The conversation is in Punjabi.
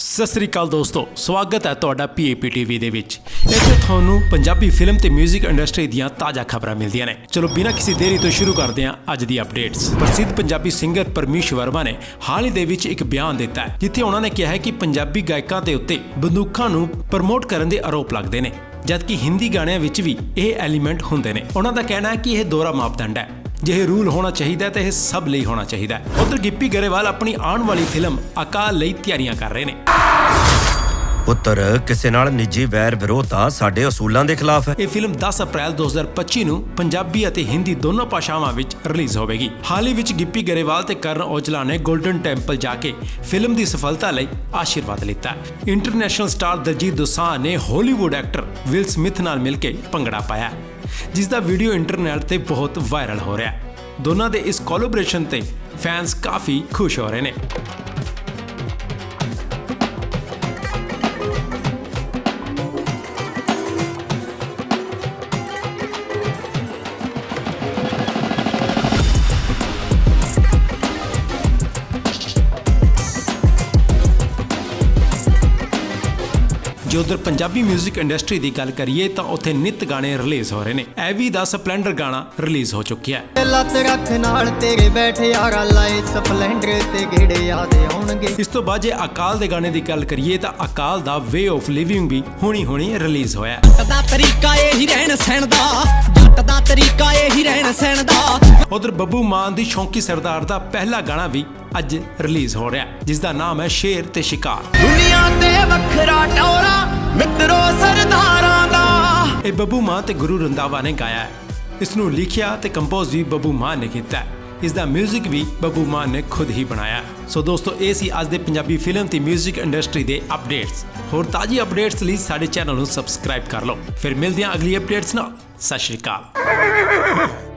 ਸਤਿ ਸ੍ਰੀ ਅਕਾਲ ਦੋਸਤੋ, ਸਵਾਗਤ ਹੈ ਤੁਹਾਡਾ ਪੀਏਪੀ ਟੀਵੀ ਦੇ ਵਿੱਚ। ਇੱਥੇ ਤੁਹਾਨੂੰ ਪੰਜਾਬੀ ਫਿਲਮ ਤੇ 뮤직 ਇੰਡਸਟਰੀ ਦੀਆਂ ਤਾਜ਼ਾ ਖਬਰਾਂ ਮਿਲਦੀਆਂ ਨੇ। ਚਲੋ, ਬਿਨਾਂ ਕਿਸੇ ਦੇਰੀ ਤੋਂ ਸ਼ੁਰੂ ਕਰਦੇ ਹਾਂ ਅੱਜ ਦੀ ਅਪਡੇਟਸ ਪ੍ਰਸਿੱਧ ਪੰਜਾਬੀ ਸਿੰਗਰ ਪਰਮੀਸ਼ ਵਰਮਾ ਨੇ ਹਾਲ ਹੀ ਦੇ ਵਿੱਚ ਇੱਕ ਬਿਆਨ ਦਿੱਤਾ ਹੈ, ਜਿੱਥੇ ਉਹਨਾਂ ਨੇ ਕਿਹਾ ਹੈ ਕਿ ਪੰਜਾਬੀ ਗਾਇਕਾਂ ਦੇ ਉੱਤੇ ਬੰਦੂਕਾਂ ਨੂੰ ਪ੍ਰਮੋਟ ਕਰਨ ਦੇ ਆਰੋਪ ਲੱਗਦੇ ਨੇ, ਜਦਕਿ ਹਿੰਦੀ ਗਾਣਿਆਂ ਵਿੱਚ ਵੀ ਇਹ ਐਲੀਮੈਂਟ ਹੁੰਦੇ ਨੇ। ਉਹਨਾਂ ਦਾ ਕਹਿਣਾ ਹੈ ਕਿ ਇਹ ਦੋਹਰਾ ਮਾਪਦੰਡ ਹੈ। ਜੇ ਇਹ ਰੂਲ ਹੋਣਾ ਚਾਹੀਦਾ ਹੈ ਤਾਂ ਇਹ ਸਭ ਲਈ ਹੋਣਾ ਚਾਹੀਦਾ ਹੈ। ਉਧਰ ਗਿੱਪੀ ਗਰੇਵਾਲ ਆਪਣੀ ਆਉਣ ਵਾਲੀ ਫਿਲਮ ਅਕਾਲ ਲਈ ਤਿਆਰੀਆਂ ਕਰ ਰਹੇ ਨੇ। ਪੁੱਤਰ ਕਿਸੇ ਨਾਲ ਨਿੱਜੀ ਵੈਰ ਵਿਰੋਧਤਾ ਸਾਡੇ ਅਸੂਲਾਂ ਦੇ ਖਿਲਾਫ ਹੈ। ਇਹ ਫਿਲਮ 10 ਅਪ੍ਰੈਲ 2025 ਨੂੰ ਪੰਜਾਬੀ ਅਤੇ ਹਿੰਦੀ ਦੋਨੋਂ ਭਾਸ਼ਾਵਾਂ ਵਿੱਚ ਰਿਲੀਜ਼ ਹੋਵੇਗੀ। ਹਾਲ ਹੀ ਵਿੱਚ ਗਿੱਪੀ ਗਰੇਵਾਲ ਤੇ ਕਰਨ ਔਜਲਾ ਨੇ 골ਡਨ ਟੈਂਪਲ ਜਾ ਕੇ ਫਿਲਮ ਦੀ ਸਫਲਤਾ ਲਈ ਆਸ਼ੀਰਵਾਦ ਲਿੱਤਾ। ਇੰਟਰਨੈਸ਼ਨਲ ਸਟਾਰ ਦਲਜੀਤ ਦੋਸਾਂਝ ਨੇ ਹਾਲੀਵੁੱਡ ਐਕਟਰ ਵਿਲ ਸਮਿਥ ਨਾਲ ਮਿਲ ਕੇ ਭੰਗੜਾ ਪਾਇਆ। ਜਿਸ ਦਾ ਵੀਡੀਓ ਇੰਟਰਨੈਟ ਤੇ ਬਹੁਤ ਵਾਇਰਲ ਹੋ ਰਿਹਾ ਹੈ। ਦੋਨਾਂ ਦੇ ਇਸ ਕੋਲੈਬੋਰੇਸ਼ਨ ਤੇ ਫੈਨਸ ਕਾਫੀ ਖੁਸ਼ ਹੋ ਰਹੇ ਨੇ। ਜੇ ਉਧਰ ਪੰਜਾਬੀ 뮤직 ਇੰਡਸਟਰੀ ਦੀ ਗੱਲ ਕਰੀਏ ਤਾਂ ਉੱਥੇ ਨਿਤ ਗਾਣੇ ਰਿਲੀਜ਼ ਹੋ ਰਹੇ ਨੇ। ਐਵੀ ਦਾ ਸਪਲੈਂਡਰ ਗਾਣਾ ਰਿਲੀਜ਼ ਹੋ ਚੁੱਕਿਆ ਹੈ। ਲੱਤ ਰੱਖ ਨਾਲ ਤੇਰੇ ਬੈਠੇ ਯਾਰਾ ਲਾਏ ਸਪਲੈਂਡਰ ਤੇ ਗੇੜੇ ਯਾਦ ਆਉਣਗੇ। ਇਸ ਤੋਂ ਬਾਅਦ ਜੇ ਅਕਾਲ ਦੇ ਗਾਣੇ ਦੀ ਗੱਲ ਕਰੀਏ ਤਾਂ ਅਕਾਲ ਦਾ ਵੇ ਆਫ ਲਿਵਿੰਗ ਵੀ ਹੁਣੀ ਹੁਣੀ ਰਿਲੀਜ਼ ਹੋਇਆ ਹੈ। ਦਾ ਤਰੀਕਾ ਇਹੀ ਰਹਿਣ ਸਹਿਣ ਦਾ ਜੱਟ ਦਾ ਤਰੀਕਾ ਇਹੀ ਰਹਿਣ ਸਹਿਣ ਦਾ। ਉਧਰ ਬੱਬੂ ਮਾਨ ਦੀ ਸ਼ੌਂਕੀ ਸਰਦਾਰ ਦਾ ਪਹਿਲਾ ਗਾਣਾ ਵੀ ਅੱਜ ਰਿਲੀਜ਼ ਹੋ ਰਿਹਾ ਹੈ, ਜਿਸ ਦਾ ਨਾਮ ਹੈ ਸ਼ੇਰ ਤੇ ਸ਼ਿਕਾਰ। ਦੁਨੀਆ ਤੇ ਇਹ ਬੱਬੂ ਮਾਨ ਤੇ ਗੁਰੂ ਰੰਦਾਵਾ ਨੇ ਗਾਇਆ ਹੈ ਇਸ ਨੂੰ ਲਿਖਿਆ ਤੇ ਕੰਪੋਜ਼ ਵੀ ਬੱਬੂ ਮਾਨ ਨੇ ਕੀਤਾ ਹੈ ਇਸ ਦਾ 뮤직 ਵੀ ਬੱਬੂ ਮਾਨ ਨੇ ਖੁਦ ਹੀ ਬਣਾਇਆ ਹੈ। ਸੋ ਦੋਸਤੋ ਇਹ ਸੀ ਅੱਜ ਦੇ ਪੰਜਾਬੀ ਫਿਲਮ ਤੇ 뮤직 ਇੰਡਸਟਰੀ ਦੇ ਅਪਡੇਟਸ ਹੋਰ ਤਾਜ਼ੀ ਅਪਡੇਟਸ ਲਈ ਸਾਡੇ ਚੈਨਲ ਨੂੰ ਸਬਸਕ੍ਰਾਈਬ ਕਰ ਲਓ ਫਿਰ ਮਿਲਦੇ ਹਾਂ ਅਗਲੀ ਅਪਡੇਟਸ ਨਾਲ ਸਤਿ ਸ਼੍ਰੀ ਅਕਾਲ